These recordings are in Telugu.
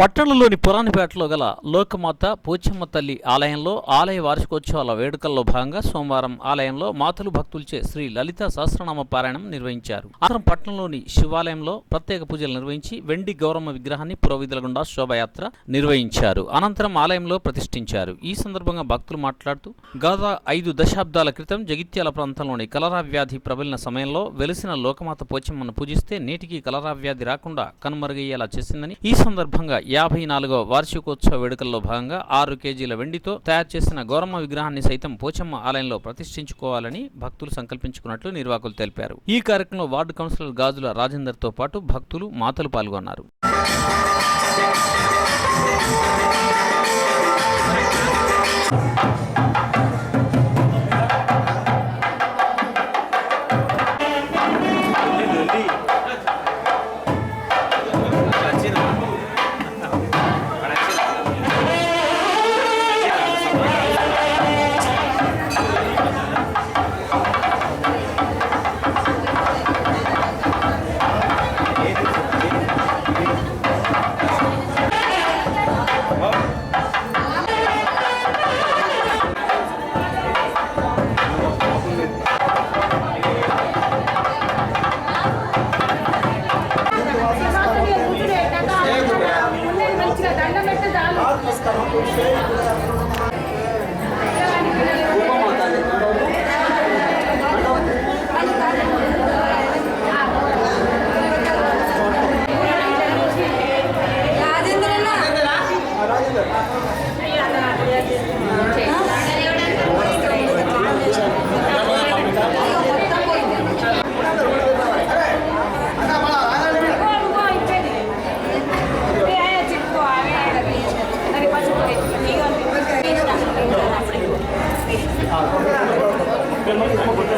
పట్టణంలోని పురాణపేటలో గల లోకమాత పోచమ్మ తల్లి ఆలయంలో ఆలయ వార్షికోత్సవాల వేడుకల్లో భాగంగా సోమవారం ఆలయంలో మాతలు భక్తులచే శ్రీ లలిత సహస్రనామ పారాయణం నిర్వహించారు. అనంతరం పట్టణంలోని శివాలయంలో ప్రత్యేక పూజలు నిర్వహించి వెండి గౌరమ్మ విగ్రహాన్ని పురోవిధుల గుండా శోభయాత్ర నిర్వహించారు. అనంతరం ఆలయంలో ప్రతిష్ఠించారు. ఈ సందర్భంగా భక్తులు మాట్లాడుతూ గత ఐదు దశాబ్దాల క్రితం జగిత్యాల ప్రాంతంలోని కలరా వ్యాధి ప్రబలిన సమయంలో వెలిసిన లోకమాత పోచమ్మను పూజిస్తే నేటికి కలరా వ్యాధి రాకుండా కనుమరుగయ్యేలా చేసిందని ఈ సందర్భంగా యాభై నాలుగో వార్షికోత్సవ వేడుకల్లో భాగంగా ఆరు కేజీల వెండితో తయారు చేసిన గౌరమ్మ విగ్రహాన్ని సైతం పోచమ్మ ఆలయంలో ప్రతిష్ఠించుకోవాలని భక్తులు సంకల్పించుకున్నట్లు నిర్వాహకులు తెలిపారు. ఈ కార్యక్రమంలో వార్డు కౌన్సిలర్ గాజుల రాజేందర్తో పాటు భక్తులు మాతలు పాల్గొన్నారు.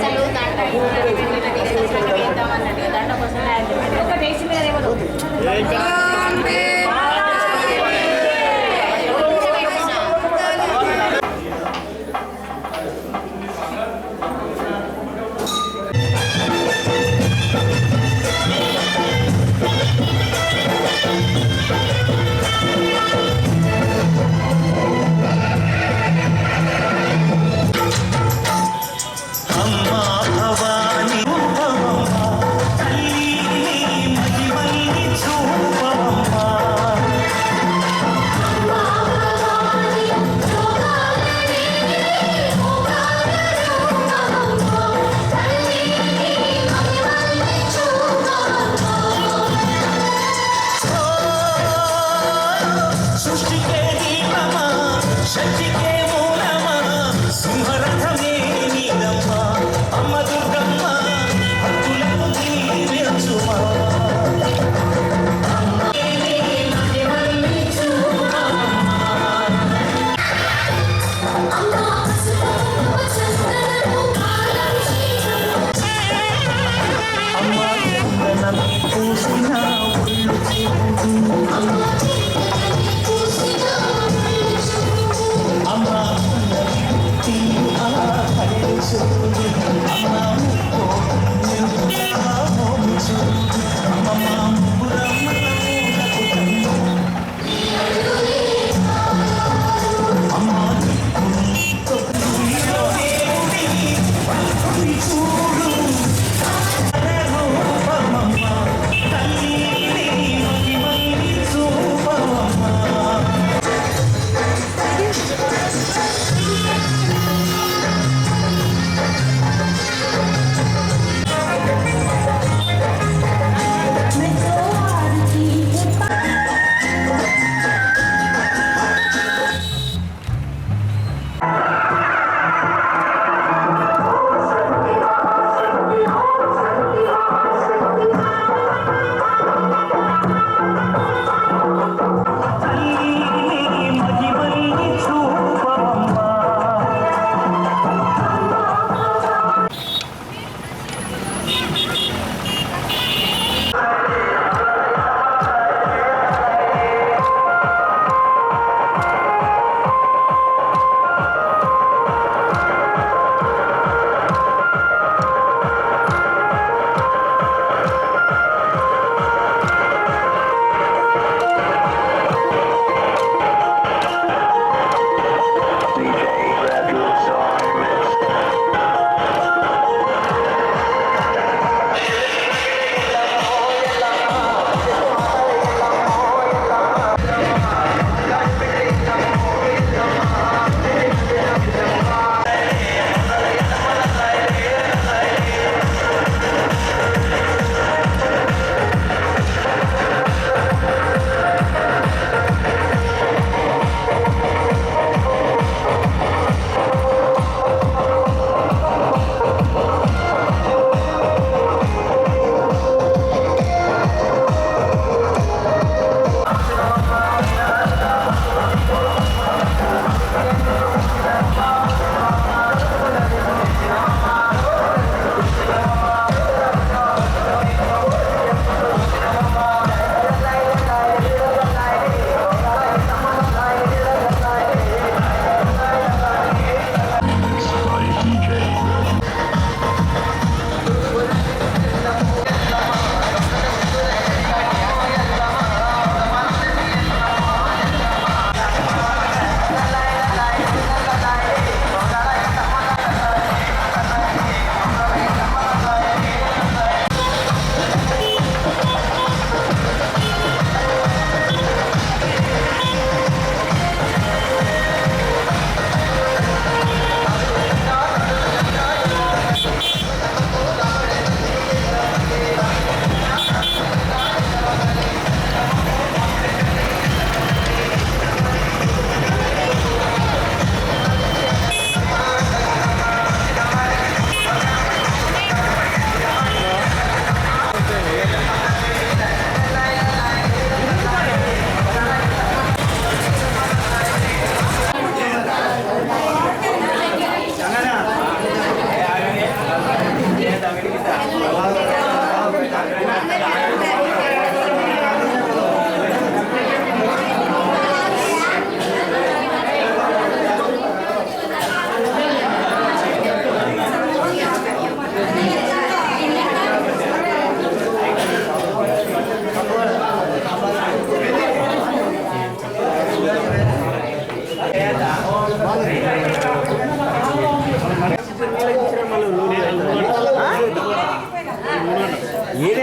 చదువుతాడు దండ కోసం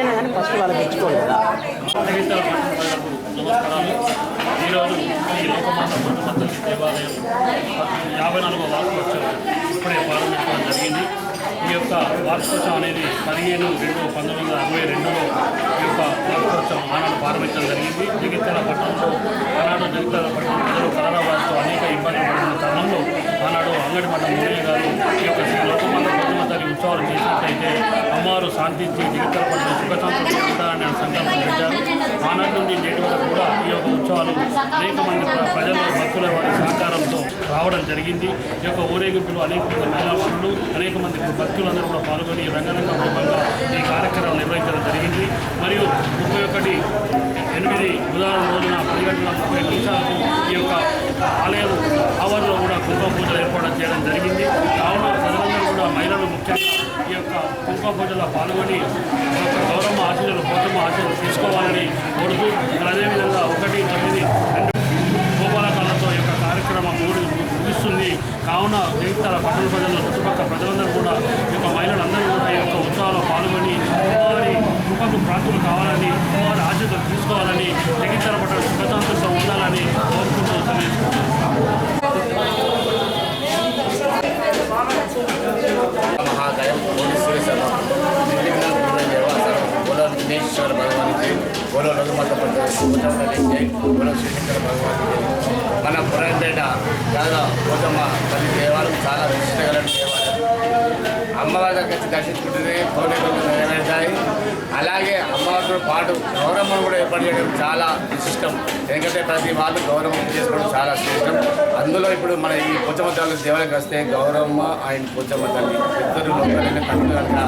వాళ్ళకి కానీ ఫస్ట్ పట్టణ ప్రజలకు కదా. ఈరోజు ఈ లోకమాత పుట్టపత్రి దేవాలయం యాభై నాలుగో వార్షికోత్సవం ఇప్పుడే ప్రారంభించడం జరిగింది ఈ యొక్క వార్షికోత్సవం అనేది పదిహేను రెండు పంతొమ్మిది వందల అరవై రెండులో ఈ యొక్క వార్షికోత్సవం ఆనాడు ప్రారంభించడం జరిగింది. జగిత్యాల పట్టణంలో ఆనాడు జగిత్యాల పట్టణం ప్రజలు కరోనా వారితో అనేక ఇబ్బందులు పడుతున్న తరుణంలో ఆనాడు అంగడి మండలం మురళి గారు ఈ యొక్క శ్రీ లోకమాత పుట్టమ తల్లి ఉత్సవాలు చేసినట్లయితే అమ్మవారు శాంతించి జగిత్యాల సుఖ సంతోషం ఉంటారని సంకల్పం పెట్టారు ఆనాటి నుండి నేటి వరకు కూడా ఈ యొక్క ఉత్సవాలు అనేక మంది ప్ర- ప్రజలు భక్తుల వారి సహకారంతో రావడం జరిగింది. ఈ యొక్క ఊరేగింపులు అనేక మంది మహిళాపరులు అనేక మంది భక్తులందరూ కూడా పాల్గొని రంగరంగ రూపంగా ఈ కార్యక్రమం నిర్వహించడం జరిగింది. మరియు ముప్పై ఒకటి ఎనిమిది బుధవారం రోజున పది గంటల ముప్పై నిమిషాలకు ఈ యొక్క ఆలయం ఆవరణలో కూడా కుంభ పూజలు ఏర్పాటు చేయడం జరిగింది. కావున మహిళలు ముఖ్యంగా ఈ యొక్క కుంకుమ పూజలో పాల్గొని యొక్క గౌరవ ఆశీర్వాదాలు పోతమ్మ ఆశీర్వాదాలు తీసుకోవాలని కోరుతూ మరి అదేవిధంగా ఒకటి తొమ్మిది రెండు గోపాలకాలతో యొక్క కార్యక్రమం మూడు ముగిస్తుంది. కావున జగిత్యాల పట్టణ ప్రజలు చుట్టుపక్కల ప్రజలందరూ కూడా ఈ యొక్క మహిళలందరూ కూడా ఈ యొక్క ఉత్సవాల్లో పాల్గొని వారి కృపకు ప్రాంతులు కావాలని వారి ఆశీర్వాదాలు తీసుకోవాలని జగిత్యాల పట్టణ సుఖశాంతులతో ఉండాలని కోరుకుంటూ తెలియజేస్తున్నాను. ఓరో రఘుమత ఓరో శ్రీశంకర భగవాన్ మన పురంపేట కాదా పోతమ్మ తల్లి దేవాలయం చాలా విశిష్ట దేవాలయం అమ్మవారి దగ్గర దర్శించుకుంటుంది కోరికలు నెరవేరుతాయి అలా పాటు గౌరమ్మను కూడా ఏర్పాటు చేయడం చాలా విశిష్టం. ఎందుకంటే ప్రతి వాళ్ళు గౌరవం చేసుకోవడం చాలా శ్రేష్టం. అందులో ఇప్పుడు మన ఈ పొచ్చమ్మ తల్లి వస్తే గౌరవమ్మ ఆయన పొచ్చమ్మ తల్లి ఇద్దరు లోపలైన తల్లి కనుక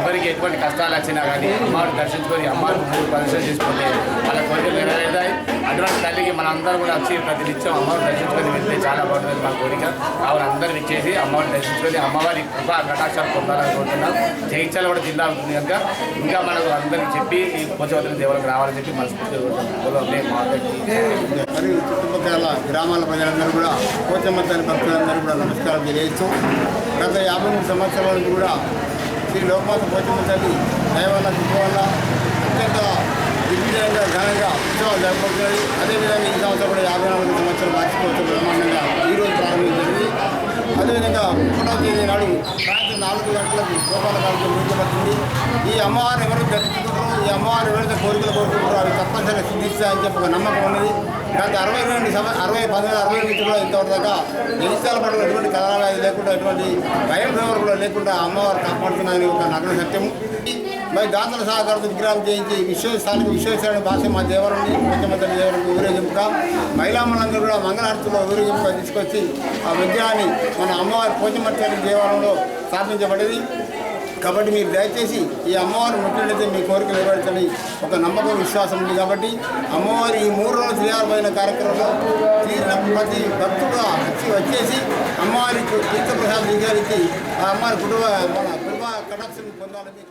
ఎవరికి ఎటువంటి కష్టాలు వచ్చినా కానీ అమ్మవారిని దర్శించుకొని అమ్మవారిని మూడు ప్రదర్శన చేసుకుంటే వాళ్ళ కోరికలు నెరవేరుతాయి. అటువంటి తల్లికి మనందరం కూడా వచ్చి ప్రతి నిత్యం అమ్మవారిని దర్శించుకొని వెళ్తే చాలా బాగుంటుంది మా కోరిక. కావున అందరూ ఇచ్చేసి అమ్మవారిని దర్శించుకొని అమ్మవారి కృప కటాక్షాలు పొందాలనుకుంటున్నాం. జయించాలి కూడా జిల్లా ఉంటుంది కనుక ఇంకా మనకు అందరికి చెప్పి ఈ పోచవతిని దేవులకు రావాలని చెప్పి మనస్ఫూర్తిగా మరియు చుట్టుపక్కల గ్రామాల ప్రజలందరూ కూడా పోచమ్మ తల్లి భక్తులందరూ కూడా నమస్కారం తెలియజేస్తూ గత యాభై మూడు సంవత్సరాల నుంచి కూడా శ్రీ లోపాత పోచమ్మ తల్లి దయవల్ల కృప వల్ల అత్యంత దిగ్విజయంగా ఘనంగా ఉత్సవాలు జరుపుకుంటున్నది అదేవిధంగా ఈ సంవత్సరం కూడా యాభై నాలుగు సంవత్సరం వార్షికోత్సవం బ్రహ్మాండంగా ఈరోజు ప్రారంభించింది అదేవిధంగా ఒకటో తేదీ నాడు సాయంత్రం నాలుగు గంటలకు గోపాలకాలకు కార్యక్రమం ఈ అమ్మవారు ఎవరు దర్శించుకుంటారో ఈ అమ్మవారు ఎవరైతే కోరికలు కోరుకుంటారో అవి తప్పనిసరిగా సిద్ధిస్తాయని చెప్పి ఒక నమ్మకం ఉన్నది. గత అరవై రెండు సంవత్సరం అరవై పంతొమ్మిది అరవై నుంచి కూడా ఇంతవరకు దాకా జగిత్యాల పట్ల ఎటువంటి కలరా లేకుండా ఎటువంటి భయం కూడా లేకుండా అమ్మవారు కాపాడుతున్నారని ఒక నగ్న సత్యము. మరి దాతల సహకారంతో విగ్రహం చేయించి విశ్వ స్థానిక విశ్వేశ్వరుని భాష మా దేవరాన్ని ముఖ్యమంత్రి దేవరానికి ఊరేగింపుగా మహిళామణులందరూ కూడా మంగళారతిలో ఊరేగింపుగా తీసుకొచ్చి ఆ విగ్రహాన్ని మన అమ్మవారి పోచమర్తి దేవాలయంలో స్థాపించబడింది. కాబట్టి మీరు దయచేసి ఈ అమ్మవారు ముట్టినట్లయితే మీ కోరిక నెరవేర్చని ఒక నమ్మకం విశ్వాసం ఉంది కాబట్టి అమ్మవారి ఈ మూడు రోజులు శ్రీహారమైన కార్యక్రమంలో తీరిన ప్రతి భక్తుడు వచ్చి వచ్చేసి అమ్మవారికి తీర్థప్రసాద్ స్వీకరించి ఆ అమ్మవారి కుటుంబ మన కుటుంబ కటాక్షం పొందాలని